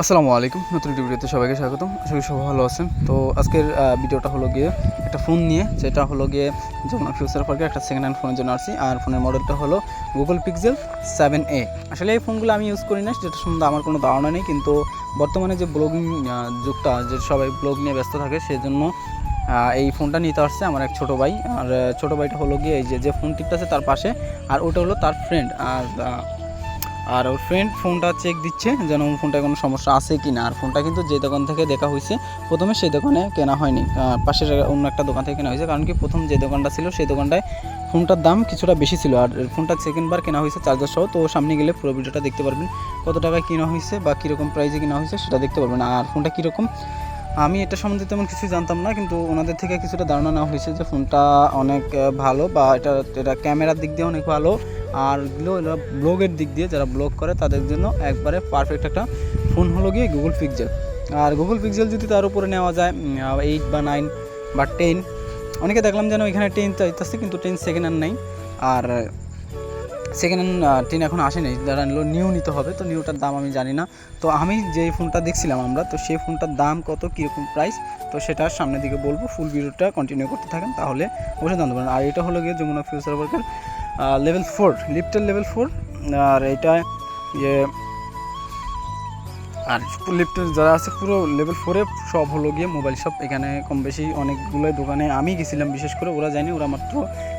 আসসালামু আলাইকুম, নতুন ভিডিওতে সবাইকে স্বাগতম। আশা করি সবাই ভালো আছেন। তো আজকের ভিডিওটা হলো গিয়ে একটা ফোন নিয়ে, যেটা হলো গিয়ে যেমন ফিউচার পার্কে একটা সেকেন্ড হ্যান্ড ফোনের জন্য আসছি। আর ফোনের মডেলটা হলো গুগল পিক্সেল সেভেন এ আসলে এই ফোনগুলো আমি ইউজ করি না যেটা সম্বন্ধে আমার কোনো ধারণা নেই, কিন্তু বর্তমানে যে ব্লগিং যুগটা, যে সবাই ব্লগ নিয়ে ব্যস্ত থাকে, সেজন্য এই ফোনটা নিতে আসছে আমার এক ছোটো ভাই। আর ছোটো ভাইটা হলো গিয়ে এই যে যে ফোন টিপটা আছে তার পাশে, আর ওটা হলো তার ফ্রেন্ড আর আর ওর ফ্রেন্ড ফোনটা চেক দিচ্ছে যেন ওর ফোনটা কোনো সমস্যা আছে কি না আর ফোনটা কিন্তু যে দোকান থেকে দেখা হয়েছে প্রথমে সেই দোকানে কেনা হয়নি। পাশের অন্য একটা দোকান থেকে কেনা হয়েছে কারণ কি প্রথম যে দোকানটা ছিল, সেই দোকানটায় ফোনটার দাম কিছুটা বেশি ছিল। আর ফোনটা সেকেন্ডবার কেনা হয়েছে চার্জার সহ। তো সামনে গেলে পুরো ভিডিওটা দেখতে পারবেন, কত টাকায় কেনা হয়েছে বা কীরকম প্রাইসে কেনা হয়েছে সেটা দেখতে পারবেন। আর ফোনটা কীরকম, আমি এটা সম্বন্ধে তেমন কিছু জানতাম না, কিন্তু ওনাদের থেকে কিছুটা ধারণা নেওয়া হয়েছে যে ফোনটা অনেক ভালো বা এটা এটা ক্যামেরার দিক দিয়ে অনেক ভালো। আর এরা ব্লগের দিক দিয়ে যারা ব্লগ করে, তাদের জন্য একবারে পারফেক্ট একটা ফোন হলো গিয়ে গুগল পিক্সেল আর গুগল পিক্সেল যদি তার উপরে নেওয়া যায় এইট বা নাইন বা টেন অনেকে দেখলাম যেন এখানে টেন তো চাইতেছে কিন্তু টেন সেকেন্ড হ্যান্ড নাই। আর সেকেন্ড হ্যান্ড টেন এখন আসেনি, যারা নিলো নিউ নিতে হবে, তো নিউটার দাম আমি জানি না। তো আমি যেই ফোনটা দেখছিলাম আমরা, তো সেই ফোনটার দাম কত, কীরকম প্রাইস তো সেটা সামনের দিকে বলব ফুল ভিডিওটা কন্টিনিউ করতে থাকেন, তাহলে অবশ্যই জানতে পারেন আর এটা হলো গিয়ে যমুনা ফিউচার ওয়ার্কের লেভেল ফোর লিফটের লেভেল ফোর আর এটা ইয়ে আর লিফটের যারা আছে, পুরো লেভেল ফোরে সব হলো গিয়ে মোবাইল শপ এখানে কম বেশি অনেকগুলো দোকানে আমি গেছিলাম, বিশেষ করে ওরা যায়নি ওরা মাত্র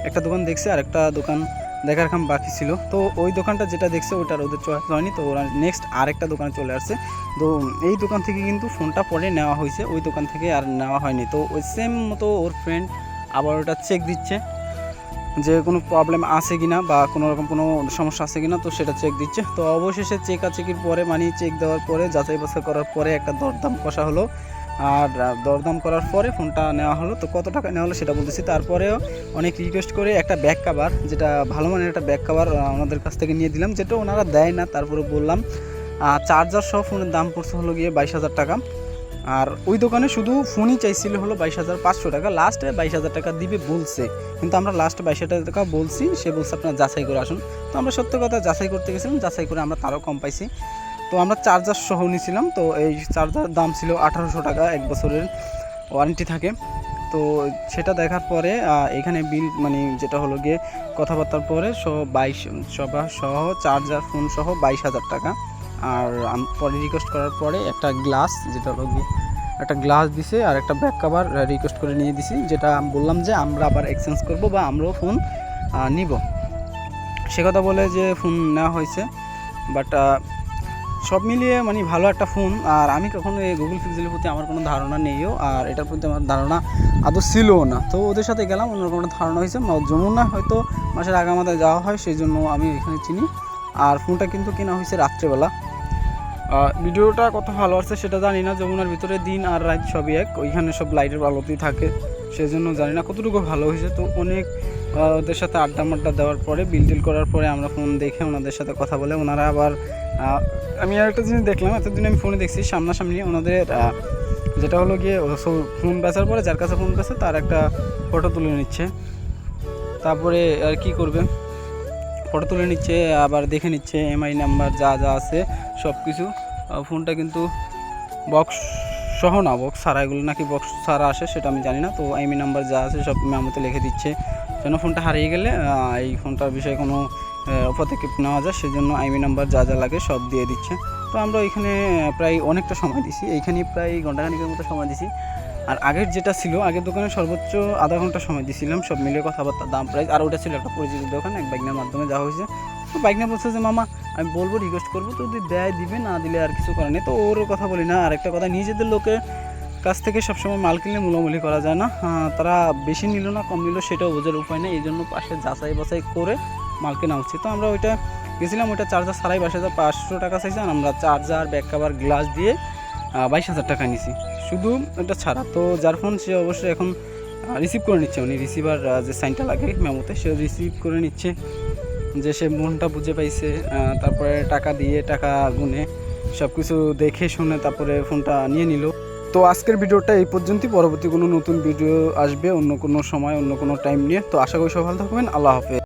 একটা দোকান দেখছে, আর একটা দোকান দেখার খাম বাকি ছিল। তো ওই দোকানটা যেটা দেখছে, ওটার ওদের চয়েস হয়নি, তো ওরা নেক্সট আরেকটা দোকানে চলে আসছে। তো এই দোকান থেকে কিন্তু ফোনটা পরে নেওয়া হয়েছে, ওই দোকান থেকে আর নেওয়া হয়নি। তো ওই সেম মতো ওর ফ্রেন্ড আবার ওটা চেক দিচ্ছে। যে কোনো প্রবলেম আছে কি না বা কোনো রকম কোনো সমস্যা আছে কি না তো সেটা চেক দিচ্ছে। তো অবশেষে চেক চেকির পরে মানে চেক দেওয়ার পরে, যাচাই বাছাই করার পরে একটা দরদাম কষা হলো। আর দরদাম করার পরে ফোনটা নেওয়া হলো। তো কত টাকা নেওয়া হলো সেটা বলতেছি। তারপরেও অনেক রিকোয়েস্ট করে একটা ব্যাক কাভার যেটা ভালো মানের একটা ব্যাক কাভার ওনাদের কাছ থেকে নিয়ে দিলাম। যেটা ওনারা দেয় না, তারপরে বললাম চার্জার সহ ফোনের দাম পড়ছে হলো গিয়ে বাইশ হাজার টাকা। আর ওই দোকানে শুধু ফোনই চাইছিল হলো বাইশ হাজার পাঁচশো টাকা। লাস্টে বাইশ হাজার টাকা দিবে বলছে। কিন্তু আমরা লাস্টে বাইশ হাজার টাকা বলছি, সে বলছে আপনার যাচাই করে আসুন। তো আমরা সত্য কথা যাচাই করতে গেছিলাম, যাচাই করে আমরা তারও কম পাইছি। তো আমরা চার্জার সহ নিয়েছিলাম, তো এই চার্জার দাম ছিল আঠারোশো টাকা এক বছরের ওয়ারেন্টি থাকে। তো সেটা দেখার পরে এখানে বিল মানে যেটা হলো গিয়ে কথাবার্তার পরে সহ বাইশ সবা সহ চার্জার ফোন সহ বাইশ হাজার টাকা। আর পরে রিকোয়েস্ট করার পরে একটা গ্লাস যেটা হলো একটা গ্লাস দিছে আর একটা ব্যাক কাভার রিকোয়েস্ট করে নিয়ে দিছি, যেটা বললাম যে আমরা আবার এক্সচেঞ্জ করব বা আমরাও ফোন নিব। সে কথা বলে যে ফোন নেওয়া হয়েছে বাট সব মিলিয়ে মানে ভালো একটা ফোন আর আমি কখনো এই গুগল পিক্সেলের প্রতি আমার কোনো ধারণা নেইও, আর এটার প্রতি আমার ধারণা আদৌ ছিলও না। তো ওদের সাথে গেলাম, অন্যরকম একটা ধারণা হয়েছে যমুনা হয়তো মাসের আগামাতে যাওয়া হয়, সেই জন্য আমি এখানে চিনি। আর ফোনটা কিন্তু কেনা হয়েছে রাত্রেবেলা। ভিডিওটা কত ভালো আসছে সেটা জানি না, যমুনার ভিতরে দিন আর রাত সবই এক, ওইখানে সব লাইটের আলোতেই থাকে, সেজন্য জানি না কতটুকু ভালো হয়েছে। তো অনেক ওদের সাথে আড্ডা মাড্ডা দেওয়ার পরে বিল টিল করার পরে আমরা ফোন দেখে ওনাদের সাথে কথা বলে, ওনারা আবার আমি আর একটা জিনিস দেখলাম, এতদিন আমি ফোনে দেখছি, সামনাসামনি ওনাদের যেটা হলো গিয়ে ফোন বেচার পরে, যার কাছে ফোন বেছে তার একটা ফটো তুলে নিচ্ছে। তারপরে আর কি করবে? ফটো তুলে নিচ্ছে, আবার দেখে নিচ্ছে এমআই নাম্বার যা যা আছে সব কিছু ফোনটা কিন্তু বক্স সহ না বক্স ছাড়া, এগুলো নাকি বক্স ছাড়া আসে, সেটা আমি জানি না। তো এমআই নাম্বার যা আছে সব মেমোতে লিখে দিচ্ছে। যেন ফোনটা হারিয়ে গেলে এই ফোনটার বিষয়ে কোনো পদক্ষেপ নেওয়া যায়, সেজন্য আইমি নাম্বার যা যা লাগে সব দিয়ে দিচ্ছে। তো আমরা এখানে প্রায় অনেকটা সময় দিছি। এইখানে প্রায় ঘন্টাখানিকের মতো সময় দিছি। আর আগের যেটা ছিল, আগের দোকানে সর্বোচ্চ আধা ঘণ্টা সময় দিছিলাম, সব মিলে কথাবার্তা দাম প্রাইস আর ওটা ছিল একটা পরিচিত দোকান, এক বাইকনের মাধ্যমে যাওয়া হয়েছে। তো বাইকনা বলছে যে, মামা, আমি বলব রিকোয়েস্ট করব, তো যদি দেয়, দিবে, না দিলে আর কিছু করার নেই। তো ওর কথা বলি না। আরেকটা কথা, নিজেদের লোকের কাছ থেকে সবসময় মাল কিনলে মূলামূলি করা যায় না। তারা বেশি নিল না, কম নিল, সেটাও বোঝার উপায় নেই। এই জন্য পাশে যাচাই বাছাই করে মাল কেনা উচিত। তো আমরা ওইটা গেছিলাম, ওইটা চার্জার ছাড়াই বাইশ হাজার পাঁচশো টাকা চাইছে, আর আমরা চার্জার ব্যাক কাভার গ্লাস দিয়ে বাইশ হাজার টাকা নিছি। শুধু এটা ছাড়া। তো যার ফোন সে অবশ্যই এখন রিসিভ করে নিচ্ছে। উনি রিসিভার যে সাইনটা লাগে মেমোতে সে রিসিভ করে নিচ্ছে। যে সে মনটা বুঝে পাইছে তারপরে টাকা দিয়ে টাকা গুনে সব কিছু দেখে শুনে তারপরে ফোনটা নিয়ে নিল। তো আজকের ভিডিওটা এই পর্যন্তই। পরবর্তী কোনো নতুন ভিডিও আসবে অন্য কোনো সময়, অন্য কোনো টাইম নিয়ে। তো আশা করি সব ভালো থাকবেন। আল্লাহ হাফেজ।